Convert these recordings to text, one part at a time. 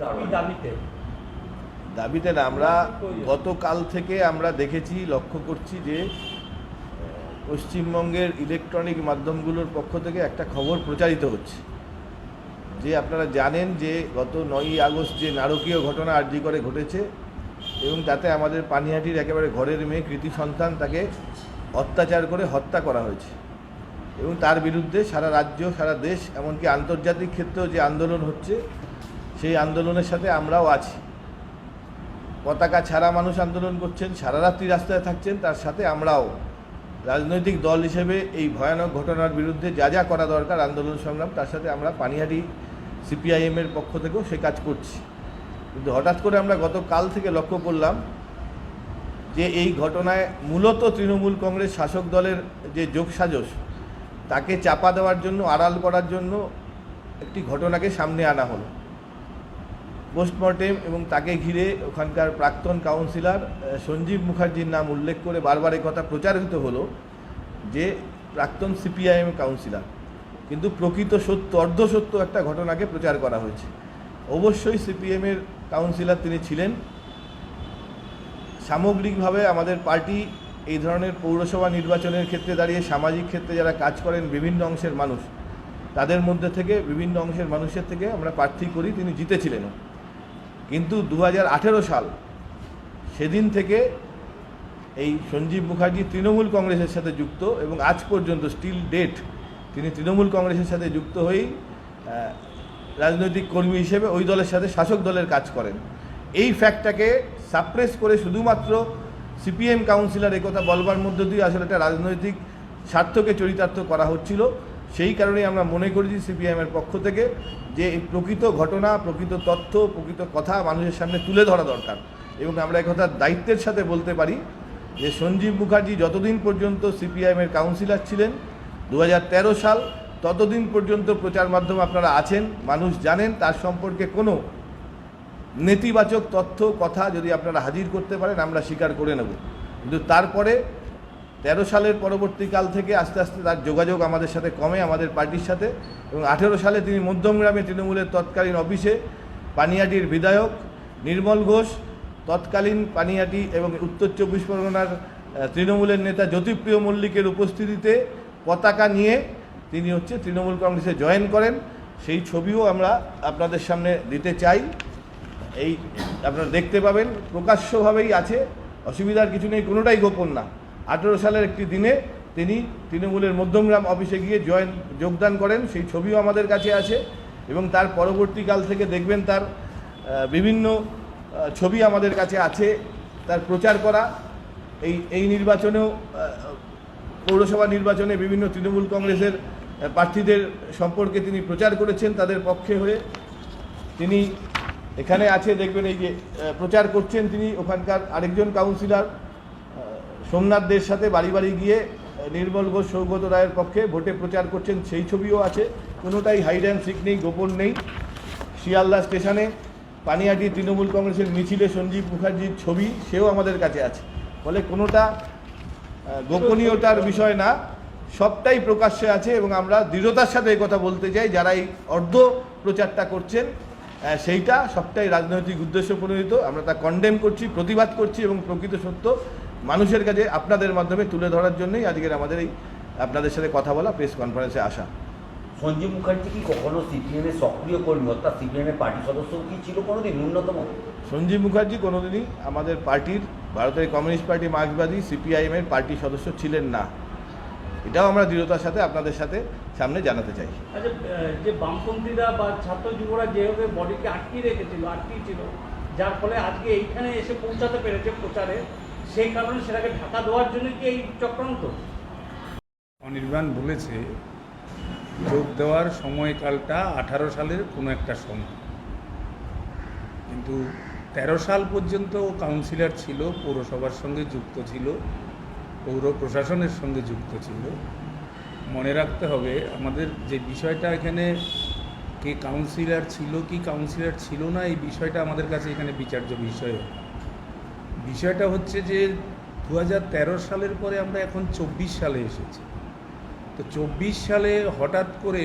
দাবিতে। দাবিতে না আমরা গতকাল থেকে আমরা দেখেছি লক্ষ্য করছি যে পশ্চিমবঙ্গের ইলেকট্রনিক মাধ্যমগুলোর পক্ষ থেকে একটা খবর প্রচারিত হচ্ছে। যে আপনারা জানেন যে গত নয়ই আগস্ট যে নারকীয় ঘটনা আর্জি করে ঘটেছে এবং তাতে আমাদের পানিহাটির একেবারে ঘরের মেয়ে কৃতি সন্তান তাকে অত্যাচার করে হত্যা করা হয়েছে। এবং তার বিরুদ্ধে সারা রাজ্য সারা দেশ এমনকি আন্তর্জাতিক ক্ষেত্রেও যে আন্দোলন হচ্ছে সেই আন্দোলনের সাথে আমরাও আছি। পতাকা ছাড়া মানুষ আন্দোলন করছেন, সারা রাত্রি রাস্তায় থাকছেন, তার সাথে আমরাও। রাজনৈতিক দল হিসেবে এই ভয়ানক ঘটনার বিরুদ্ধে যা যা করা দরকার, আন্দোলন সংগ্রাম, তার সাথে আমরা পানিহাটি সিপিআইএমের পক্ষ থেকেও সে কাজ করছি। কিন্তু হঠাৎ করে আমরা গতকাল থেকে লক্ষ্য করলাম যে এই ঘটনায় মূলত তৃণমূল কংগ্রেস শাসক দলের যে যোগসাজশ, তাকে চাপা দেওয়ার জন্য, আড়াল করার জন্য একটি ঘটনাকে সামনে আনা হলো। পোস্টমর্টেম এবং তাকে ঘিরে ওখানকার প্রাক্তন কাউন্সিলর সঞ্জীব মুখার্জির নাম উল্লেখ করে বারবার কথা প্রচারিত হলো যে প্রাক্তন সিপিআইএম কাউন্সিলর। কিন্তু প্রকৃত সত্য, অর্ধসত্য একটা ঘটনাকে প্রচার করা হয়েছে। অবশ্যই সিপিএমের কাউন্সিলর তিনি ছিলেন। সামগ্রিকভাবে আমাদের পার্টি এই ধরনের পৌরসভা নির্বাচনের ক্ষেত্রে দাঁড়িয়ে, সামাজিক ক্ষেত্রে যারা কাজ করেন বিভিন্ন অংশের মানুষ, তাদের মধ্যে থেকে, বিভিন্ন অংশের মানুষের থেকে আমরা প্রার্থী করি, তিনি জিতেছিলেন কিন্তু দু হাজার আঠেরো সাল, সেদিন থেকে এই সঞ্জীব মুখার্জি তৃণমূল কংগ্রেসের সাথে যুক্ত এবং আজ পর্যন্ত স্টিল ডেট তিনি তৃণমূল কংগ্রেসের সাথে যুক্ত হয়েই রাজনৈতিক কর্মী হিসেবে ওই দলের সাথে শাসক দলের কাজ করেন। এই ফ্যাক্টটাকে সাপ্রেস করে শুধুমাত্র সিপিএম কাউন্সিলর একথা বলবার মধ্য দিয়ে আসলে একটা রাজনৈতিক স্বার্থকে চরিতার্থ করা হচ্ছিল। সেই কারণেই আমরা মনে করেছি সিপিএমের পক্ষ থেকে যে প্রকৃত ঘটনা, প্রকৃত তথ্য, প্রকৃত কথা মানুষের সামনে তুলে ধরা দরকার। এবং আমরা একথা দায়িত্বের সাথে বলতে পারি যে সঞ্জীব মুখার্জি যতদিন পর্যন্ত সিপিআইএমের কাউন্সিলর ছিলেন দু হাজার তেরো সাল ততদিন পর্যন্ত প্রচার মাধ্যম আপনারা আছেন, মানুষ জানেন, তার সম্পর্কে কোনো নেতিবাচক তথ্য, কথা যদি আপনারা হাজির করতে পারেন, আমরা স্বীকার করে নেব। কিন্তু তারপরে তেরো সালের পরবর্তীকাল থেকে আস্তে আস্তে তার যোগাযোগ আমাদের সাথে কমে আমাদের পার্টির সাথে এবং আঠেরো সালে তিনি মধ্যমগ্রামে তৃণমূলের তৎকালীন অফিসে পানিয়াটির বিধায়ক নির্মল ঘোষ, তৎকালীন পানিয়াটি এবং উত্তর চব্বিশ পরগনার তৃণমূলের নেতা জ্যোতিপ্রিয় মল্লিকের উপস্থিতিতে পতাকা নিয়ে তিনি হচ্ছে তৃণমূল কংগ্রেসে জয়েন করেন। সেই ছবিও আমরা আপনাদের সামনে দিতে চাই। এই আপনারা দেখতে পাবেন, প্রকাশ্যভাবেই আছে। অসুবিধার কিছু নেই, কোনোটাই গোপন না। আঠেরো সালের একটি দিনে তিনি তৃণমূলের মধ্যমগ্রাম অফিসে গিয়ে জয়েন, যোগদান করেন। সেই ছবিও আমাদের কাছে আছে এবং তার পরবর্তীকাল থেকে দেখবেন তার বিভিন্ন ছবি আমাদের কাছে আছে। তার প্রচার করা, এই এই নির্বাচনেও পৌরসভা নির্বাচনে বিভিন্ন তৃণমূল কংগ্রেসের প্রার্থীদের সম্পর্কে তিনি প্রচার করেছেন তাদের পক্ষে হয়ে। তিনি এখানে আছে, দেখবেন এই যে প্রচার করছেন তিনি। ওখানকার আরেকজন কাউন্সিলর আহ, সোমনাথ দের সাথে বাড়ি বাড়ি গিয়ে নির্মল ঘোষ সৌগত রায়ের পক্ষে ভোটে প্রচার করছেন সেই ছবিও আছে। কোনোটাই হাইড অ্যান্ড সিক নেই গোপন নেই। শিয়ালদা স্টেশনে পানিহাটি তৃণমূল কংগ্রেসের মিছিলে সঞ্জীব মুখার্জির ছবি সেও আমাদের কাছে আছে। ফলে কোনোটা গোপনীয়তার বিষয় না সবটাই প্রকাশ্যে আছে এবং আমরা দৃঢ়তার সাথে কথা বলতে চাই যারা এই অর্ধ প্রচারটা করছেন সেইটা সবটাই রাজনৈতিক উদ্দেশ্য প্রণোদিত আমরা তা কন্ডেম করছি প্রতিবাদ করছি এবং প্রকৃত সত্য মানুষের কাছে আপনাদের মাধ্যমে তুলে ধরার জন্যই আজকের আমাদের এই আপনাদের সাথে কথা বলা প্রেস কনফারেন্সে আসা। সঞ্জীব মুখার্জি কি কখনো সিপিএমের সক্রিয় কর্মী? অর্থাৎ সিপিএমের পার্টি সদস্য কি ছিল কোনোদিন? ন্যূনতম? সঞ্জীব মুখার্জি কোনোদিনই আমাদের পার্টির ভারতের কমিউনিস্ট পার্টি মার্ক্সবাদী সিপিআইএমের পার্টি সদস্য ছিলেন না। এটাও আমরা দৃঢ়তার সাথে আপনাদের সাথে সামনে জানাতে চাই। আচ্ছা যে বামপন্থীরা বা ছাত্র যুবরা যেভাবে বডিকে আটকিয়ে রেখেছিল আটকিয়ে ছিল যার ফলে আজকে এইখানে এসে পৌঁছাতে পেরেছে প্রচারে। সেই কারণে সেটাকে ঢাকা দেওয়ার জন্য কি এই চক্রান্ত? অনির্বাণ বলেছে, যোগ দেওয়ার সময়কালটা আঠারো সালের কোনো একটা সময়। কিন্তু তেরো সাল পর্যন্ত কাউন্সিলর ছিল, পৌরসভার সঙ্গে যুক্ত ছিল, পৌর প্রশাসনের সঙ্গে যুক্ত ছিল। মনে রাখতে হবে, আমাদের যে বিষয়টা এখানে কে কাউন্সিলর ছিল, কি কাউন্সিলর ছিল না, এই বিষয়টা আমাদের কাছে এখানে বিচার্য বিষয়। বিষয়টা হচ্ছে যে দু হাজার তেরো সালের পরে আমরা এখন চব্বিশ সালে এসেছি। তো চব্বিশ সালে হঠাৎ করে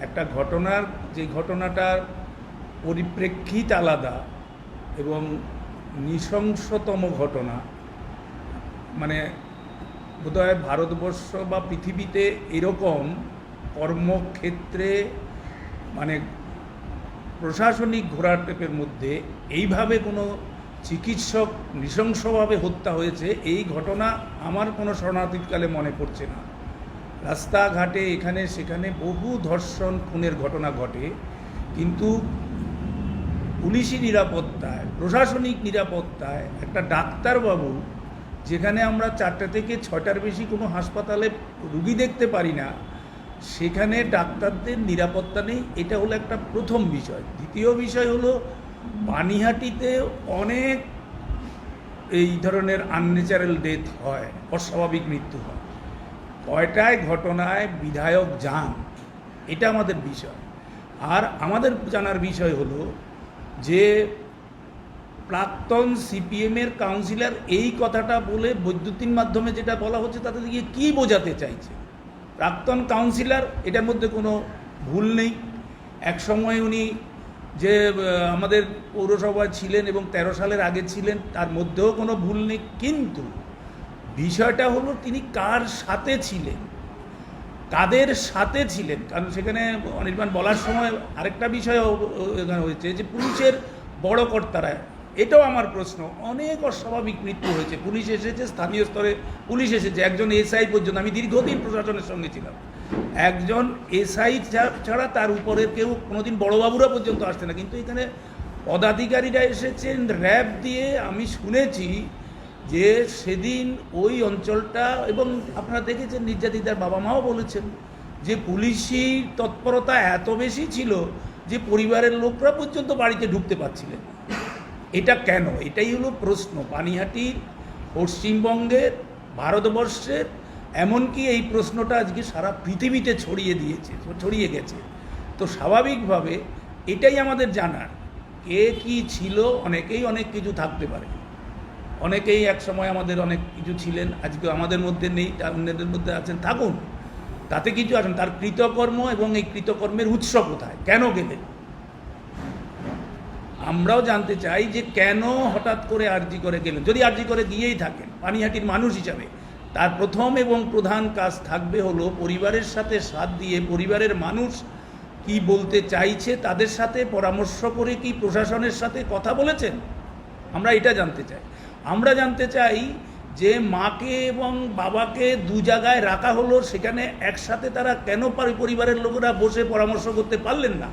একটা ঘটনার, যে ঘটনাটার পরিপ্রেক্ষিত আলাদা এবং নৃশংসতম ঘটনা মানে বোধহয় ভারতবর্ষ বা পৃথিবীতে এরকম কর্মক্ষেত্রে মানে প্রশাসনিক ঘোরাটেপের মধ্যে এইভাবে কোনো চিকিৎসক নৃশংসভাবে হত্যা হয়েছে, এই ঘটনা আমার কোনো শরণার্থীকালে মনে পড়ছে না। রাস্তাঘাটে এখানে সেখানে বহু ধর্ষণ, খুনের ঘটনা ঘটে, কিন্তু পুলিশি নিরাপত্তায়, প্রশাসনিক নিরাপত্তায় একটা ডাক্তারবাবু, যেখানে আমরা চারটে থেকে ছটার বেশি কোনো হাসপাতালে রুগী দেখতে পারি না, সেখানে ডাক্তারদের নিরাপত্তা নেই, এটা হলো একটা প্রথম বিষয়। দ্বিতীয় বিষয় হলো পানিহাটিতে অনেক এই ধরনের আনন্যাচারাল ডেথ হয়, অস্বাভাবিক মৃত্যু হয়। কয়টায় ঘটনায় বিধায়ক যান, এটা আমাদের বিষয়। আর আমাদের জানার বিষয় হলো যে প্রাক্তন সিপিএমের কাউন্সিলর এই কথাটা বলে বৈদ্যুতিন মাধ্যমে যেটা বলা হচ্ছে, তাতে গিয়ে কী বোঝাতে চাইছে? প্রাক্তন কাউন্সিলর এটার মধ্যে কোনো ভুল নেই। এক সময় উনি যে আমাদের পৌরসভায় ছিলেন এবং তেরো সালের আগে ছিলেন, তার মধ্যেও কোনো ভুল নেই। কিন্তু বিষয়টা হলো তিনি কার সাথে ছিলেন? কাদের সাথে ছিলেন? কারণ সেখানে অনির্বাণ বলার সময় আরেকটা বিষয় হয়েছে যে, পুলিশের বড় কর্তারা, এটাও আমার প্রশ্ন, অনেক অস্বাভাবিক মৃত্যু হয়েছে। পুলিশ এসেছে, স্থানীয় স্তরে পুলিশ এসেছে। একজন এসআই পর্যন্ত, আমি দীর্ঘদিন প্রশাসনের সঙ্গে ছিলাম। একজন এসআই ছাড়া তার উপরে কেউ কোনোদিন বড়বাবুরা পর্যন্ত আসছে না। কিন্তু এখানে পদাধিকারীরা এসেছেন, র্যাব দিয়ে আমি শুনেছি যে সেদিন ওই অঞ্চলটা এবং আপনারা দেখেছেন নির্যাতিতার বাবা মাও বলেছেন যে পুলিশি তৎপরতা এত বেশি ছিল যে পরিবারের লোকরা পর্যন্ত বাড়িতে ঢুকতে পারছিলেন এটা কেন? এটাই হলো প্রশ্ন। পানিহাটির পশ্চিমবঙ্গের, ভারতবর্ষের এমনকি এই প্রশ্নটা আজকে সারা পৃথিবীতে ছড়িয়ে দিয়েছে, ছড়িয়ে গেছে। তো স্বাভাবিকভাবে এটাই আমাদের জানার, কে কি ছিল, অনেকেই অনেক কিছু থাকতে পারে। অনেকেই এক সময় আমাদের অনেক কিছু ছিলেন, আজকে আমাদের মধ্যে নেই অন্যদের মধ্যে আছেন, থাকুন। তাতে কিছু আছেন তার কৃতকর্ম এবং এই কৃতকর্মের উৎস কোথায়? কেন গেলেন? আমরাও জানতে চাই যে কেন হঠাৎ করে আরজি করে গেলেন? যদি আরজি করে গিয়েই থাকেন, পানিহাটির মানুষ হিসাবে তার প্রথম এবং প্রধান কাজ থাকবে হলো পরিবারের সাথে সাথ দিয়ে পরিবারের মানুষ কি বলতে চাইছে, তাদের সাথে পরামর্শ করে কি প্রশাসনের সাথে কথা বলেছেন? আমরা এটা জানতে চাই। আমরা জানতে চাই যে মাকে এবং বাবাকে দু জায়গায় রাখা হলো, সেখানে একসাথে তারা কেন পরিবারের লোকেরা বসে পরামর্শ করতে পারলেন না?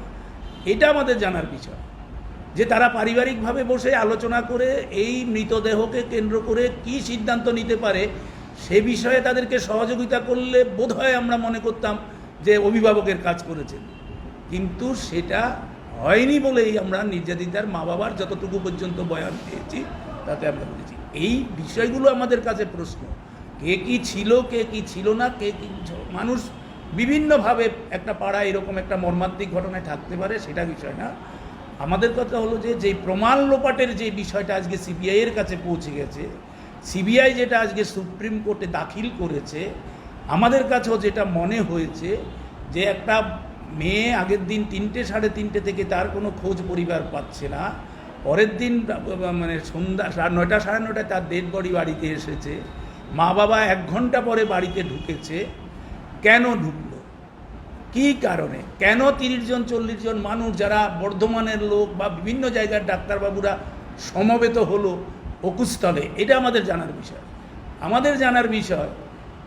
এটা আমাদের জানার বিষয়। যে তারা পারিবারিকভাবে বসে আলোচনা করে এই মৃতদেহকে কেন্দ্র করে কি সিদ্ধান্ত নিতে পারে সে বিষয়ে তাদেরকে সহযোগিতা করলে বোধহয় আমরা মনে করতাম যে অভিভাবকের কাজ করেছেন। কিন্তু সেটা হয়নি বলেই আমরা নির্যাতিতার মা বাবার যতটুকু পর্যন্ত বয়ান পেয়েছি, তাতে আমরা বলেছি এই বিষয়গুলো আমাদের কাছে প্রশ্ন। কে কি ছিল, কে কি ছিল না, কে কি মানুষ বিভিন্নভাবে একটা পাড়া এরকম একটা মর্মান্তিক ঘটনায় থাকতে পারে সেটা বিষয় না। আমাদের কথা হলো যে যে প্রমাণ লোপাটের যে বিষয়টা আজকে সিবিআইয়ের কাছে পৌঁছে গেছে সিবিআই যেটা আজকে সুপ্রিম কোর্টে দাখিল করেছে, আমাদের কাছেও যেটা মনে হয়েছে যে একটা মেয়ে আগের দিন তিনটে, সাড়ে তিনটে থেকে তার কোনো খোঁজ পরিবার পাচ্ছে না। পরের দিন মানে সন্ধ্যা নয়টা, সাড়ে নয়টায় তার ডেড বডি বাড়িতে এসেছে। মা বাবা এক ঘণ্টা পরে বাড়িতে ঢুকেছে। কেন ঢুকলো? কি কারণে? কেন তিরিশ জন, চল্লিশ জন মানুষ যারা বর্ধমানের লোক বা বিভিন্ন জায়গার ডাক্তারবাবুরা সমবেত হলো অকুস্থলে, এটা আমাদের জানার বিষয়। আমাদের জানার বিষয়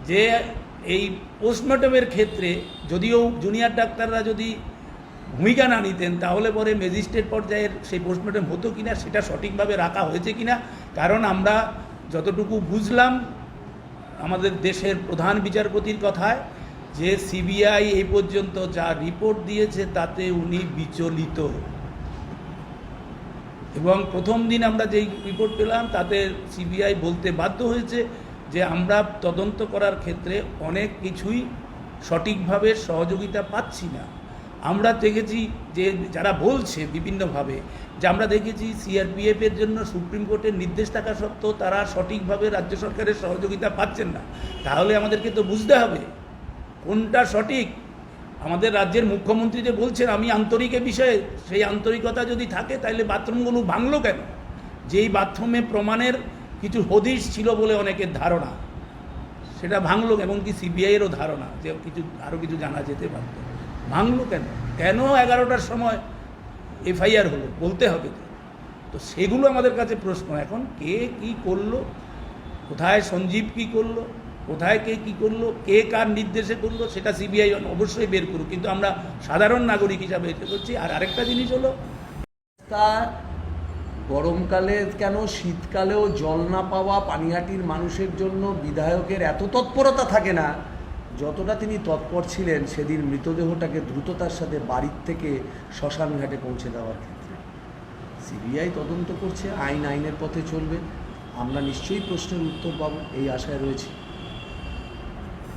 যে এই পোস্টমর্টমের ক্ষেত্রে যদিও জুনিয়র ডাক্তাররা যদি ভূমিকা না নিতেন, তাহলে পরে ম্যাজিস্ট্রেট পর্যায়ের সেই পোস্টমর্টম হতো কিনা, সেটা সঠিকভাবে রাখা হয়েছে কিনা, কারণ আমরা যতটুকু বুঝলাম, আমাদের দেশের প্রধান বিচারপতির কথায়, যে সিবিআই এই পর্যন্ত যা রিপোর্ট দিয়েছে, তাতে উনি বিচলিত। এবং প্রথম দিন আমরা যেই রিপোর্ট পেলাম, তাতে সিবিআই বলতে বাধ্য হয়েছে যে আমরা তদন্ত করার ক্ষেত্রে অনেক কিছুই সঠিকভাবে সহযোগিতা পাচ্ছি না। আমরা দেখেছি যে যারা বলছে বিভিন্নভাবে, যে আমরা দেখেছি সিআরপিএফের জন্য সুপ্রিম কোর্টের নির্দেশ থাকা সত্ত্বেও তারা সঠিকভাবে রাজ্য সরকারের সহযোগিতা পাচ্ছেন না। তাহলে আমাদেরকে তো বুঝতে হবে কোনটা সঠিক আমাদের রাজ্যের মুখ্যমন্ত্রী যে বলছেন, আমি আন্তরিক বিষয়ে, সেই আন্তরিকতা যদি থাকে তাহলে বাথরুমগুলো ভাঙলো কেন? যেই বাথরুমে প্রমাণের কিছু হদিশ ছিল বলে অনেকের ধারণা, সেটা ভাঙলো এমনকি সিবিআইয়েরও ধারণা যে কিছু, আরও কিছু জানা যেতে পারত। ভাঙলো কেন? কেন এগারোটার সময় এফআইআর হলো? বলতে হবে তো। তো সেগুলো আমাদের কাছে প্রশ্ন। এখন কে কি করল? কোথায় সঞ্জীব কি করল? কোথায় কে কী করল, কে কার নির্দেশে করল, সেটা সিবিআই অবশ্যই বের করুক। কিন্তু আমরা সাধারণ নাগরিক হিসাবে এটা করছি। আর আরেকটা জিনিস হলো, তা গরমকালে কেন শীতকালেও জল না পাওয়া পানিহাটির মানুষের জন্য বিধায়কের এত তৎপরতা থাকে না? যতটা তিনি তৎপর ছিলেন, সেদিন মৃতদেহটাকে দ্রুততার সাথে বাড়ির থেকে শ্মশান ঘাটে পৌঁছে দেওয়ার ক্ষেত্রে। সিবিআই তদন্ত করছে, আইন আইনের পথে চলবে। আমরা নিশ্চয়ই প্রশ্নের উত্তর পাবো, এই আশায় রয়েছি।